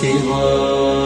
Sinh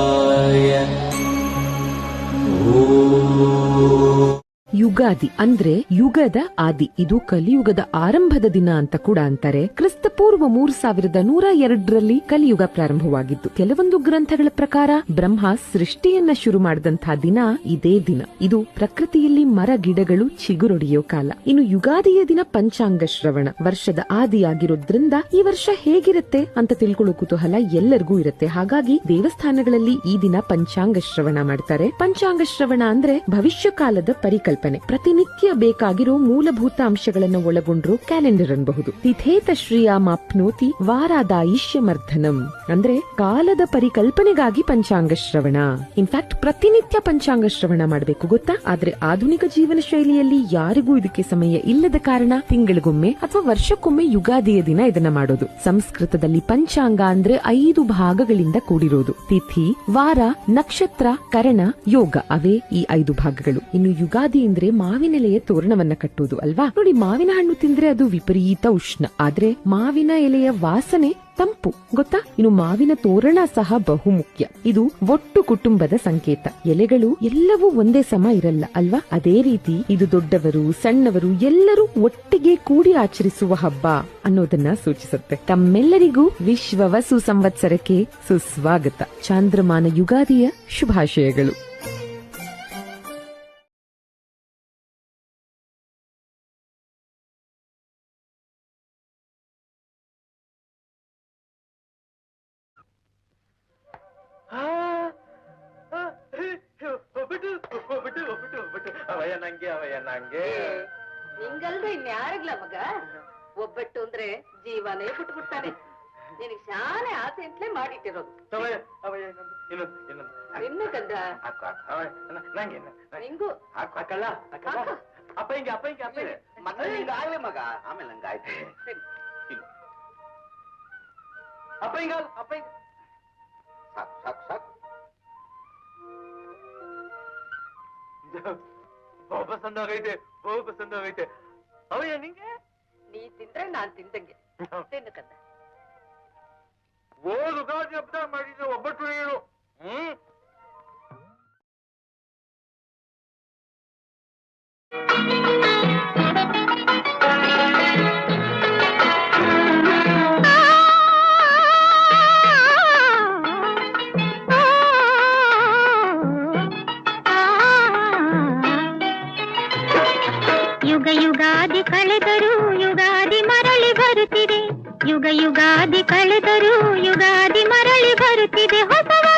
Ugadi ಅಂದ್ರೆ ಯುಗದ ಆದಿ. ಇದು ಕಲಿಯುಗದ ಆರಂಭದ ದಿನ ಅಂತ ಕೂಡ ಅಂತಾರೆ. ಕ್ರಿಸ್ತ ಪೂರ್ವ ಮೂರು ಸಾವಿರದ ನೂರ ಎರಡರಲ್ಲಿ ಕಲಿಯುಗ ಪ್ರಾರಂಭವಾಗಿತ್ತು. ಕೆಲವೊಂದು ಗ್ರಂಥಗಳ ಪ್ರಕಾರ ಬ್ರಹ್ಮ ಸೃಷ್ಟಿಯನ್ನ ಶುರು ಮಾಡಿದಂತಹ ದಿನ ಇದೇ ದಿನ. ಇದು ಪ್ರಕೃತಿಯಲ್ಲಿ ಮರ ಗಿಡಗಳು ಚಿಗುರೊಡೆಯೋ ಕಾಲ. ಇನ್ನು ಯುಗಾದಿಯ ದಿನ ಪಂಚಾಂಗ ಶ್ರವಣ. ವರ್ಷದ ಆದಿಯಾಗಿರೋದ್ರಿಂದ ಈ ವರ್ಷ ಹೇಗಿರುತ್ತೆ ಅಂತ ತಿಳ್ಕೊಳ್ಳೋ ಕುತೂಹಲ ಎಲ್ಲರಿಗೂ ಇರುತ್ತೆ. ಹಾಗಾಗಿ ದೇವಸ್ಥಾನಗಳಲ್ಲಿ ಈ ದಿನ ಪಂಚಾಂಗ ಶ್ರವಣ ಮಾಡ್ತಾರೆ. ಪಂಚಾಂಗ ಶ್ರವಣ ಅಂದ್ರೆ ಭವಿಷ್ಯ ಕಾಲದ ಪರಿಕಲ್ಪನೆ. ಪ್ರತಿನಿತ್ಯ ಬೇಕಾಗಿರೋ ಮೂಲಭೂತ ಅಂಶಗಳನ್ನು ಒಳಗೊಂಡಿರೋ ಕ್ಯಾಲೆಂಡರ್ ಅನ್ಬಹುದು. ತಿಥೇತ ಶ್ರೀಯಾಮಾಪ್ನೋತಿ ವಾರಾದಾಯಿಷ್യമರ್ಧನಂ ಅಂದ್ರೆ ಕಾಲದ ಪರಿಕಲ್ಪನೆಗಾಗಿ ಪಂಚಾಂಗ ಶ್ರವಣ. ಇನ್ಫ್ಯಾಕ್ಟ್ ಪ್ರತಿನಿತ್ಯ ಪಂಚಾಂಗ ಶ್ರವಣ ಮಾಡಬೇಕು, ಗೊತ್ತಾ? ಆದ್ರೆ ಆಧುನಿಕ ಜೀವನ ಶೈಲಿಯಲ್ಲಿ ಯಾರಿಗೂ ಇದಕ್ಕೆ ಸಮಯ ಇಲ್ಲದ ಕಾರಣ ತಿಂಗಳಿಗೊಮ್ಮೆ ಅಥವಾ ವರ್ಷಕ್ಕೊಮ್ಮೆ ಯುಗಾದಿಯ ದಿನ ಇದನ್ನ ಮಾಡೋದು. ಸಂಸ್ಕೃತದಲ್ಲಿ ಪಂಚಾಂಗ ಅಂದ್ರೆ ಐದು ಭಾಗಗಳಿಂದ ಕೂಡಿರೋದು. ತಿಥಿ, ವಾರ, ನಕ್ಷತ್ರ, ಕರಣ, ಯೋಗ, ಅವೇ ಈ ಐದು ಭಾಗಗಳು. ಇನ್ನು ಯುಗಾದಿ ಅಂದ್ರೆ ಮಾವಿನೆಲೆಯ ತೋರಣವನ್ನ ಕಟ್ಟುವುದು ಅಲ್ವಾ? ನೋಡಿ, ಮಾವಿನ ಹಣ್ಣು ತಿಂದ್ರೆ ಅದು ವಿಪರೀತ ಉಷ್ಣ. ಆದ್ರೆ ಮಾವಿನ ಎಲೆಯ ವಾಸನೆ ತಂಪು, ಗೊತ್ತಾ? ಇನ್ನು ಮಾವಿನ ತೋರಣ ಸಹ ಬಹುಮುಖ್ಯ. ಇದು ಒಟ್ಟು ಕುಟುಂಬದ ಸಂಕೇತ. ಎಲೆಗಳು ಎಲ್ಲವೂ ಒಂದೇ ಸಮ ಇರಲ್ಲ, ಅಲ್ವಾ? ಅದೇ ರೀತಿ ಇದು ದೊಡ್ಡವರು, ಸಣ್ಣವರು ಎಲ್ಲರೂ ಒಟ್ಟಿಗೆ ಕೂಡಿ ಆಚರಿಸುವ ಹಬ್ಬ ಅನ್ನೋದನ್ನ ಸೂಚಿಸುತ್ತೆ. ತಮ್ಮೆಲ್ಲರಿಗೂ ವಿಶ್ವ ವಸು ಸಂವತ್ಸರಕ್ಕೆ ಸುಸ್ವಾಗತ. ಚಾಂದ್ರಮಾನ ಯುಗಾದಿಯ ಶುಭಾಶಯಗಳು. ಒಬ್ಬಟ್ಟು ಒಬ್ಬಟ್ಟು ಒಬ್ಬಟ್ಟು ಒಬ್ಬಟ್ಟು. ಅವಯ್ಯ ನಂಗೆ ಅವಯ್ಯ ನಂಗೆ. ನಿಂಗಲ್ದೆ ಇನ್ಯಾರಿಗ್ಲ ಮಗ? ಒಬ್ಬಟ್ಟು ಅಂದ್ರೆ ಜೀವನೇ ಬಿಟ್ಬಿಡ್ತಾನೆ. ನಿನಗ್ ಶಾನೆ ಆಸೆ ಅಂತಲೇ ಮಾಡಿಟ್ಟಿರೋದು. ಇನ್ನು ಕಂದ ನಂಗೆ ನಂಗೆ. ಹಾಕಲ್ಲ ಅಪ್ಪ ಹಿಂಗೆ ಅಪ್ಪ ಹಿಂಗೆ ಅಪ್ಪ ಮತ್ತೆ ನಿಂಗೆ ಆಗ್ಲಿ ಮಗ. ಆಮೇಲೆ ಹಂಗಾಯ್ತು. ಅಪ್ಪ ಹಿಂಗ ಅಪ್ಪ ಹಿಂಗ. ಸಾಕು ಸಕ್ ಸಕ್. ಬಹು ಪಸಂದ ಆಗೈತೆ ಬಹು ಪಸಂದ ಅವಯ್ಯ ನಿಂಗೆ? ನೀ ತಿಂದ್ರೆ ನಾನ್ ತಿಂದಂಗೆ. ತಿನ್ನು ಕಂದ ಓದು ಯುಗಾದಿ ಹಬ್ಬ ಮಾಡಿದ್ರೆ ಒಬ್ಬಟ್ಟು ಹೇಳು ಹ್ಮ್? ಯುಗ ಯುಗಾದಿ ಕಳೆದರೂ ಯುಗಾದಿ ಮರಳಿ ಬರುತ್ತಿದೆ. ಯುಗ ಯುಗಾದಿ ಕಳೆದರೂ ಯುಗಾದಿ ಮರಳಿ ಬರುತ್ತಿದೆ. ಹೊಸ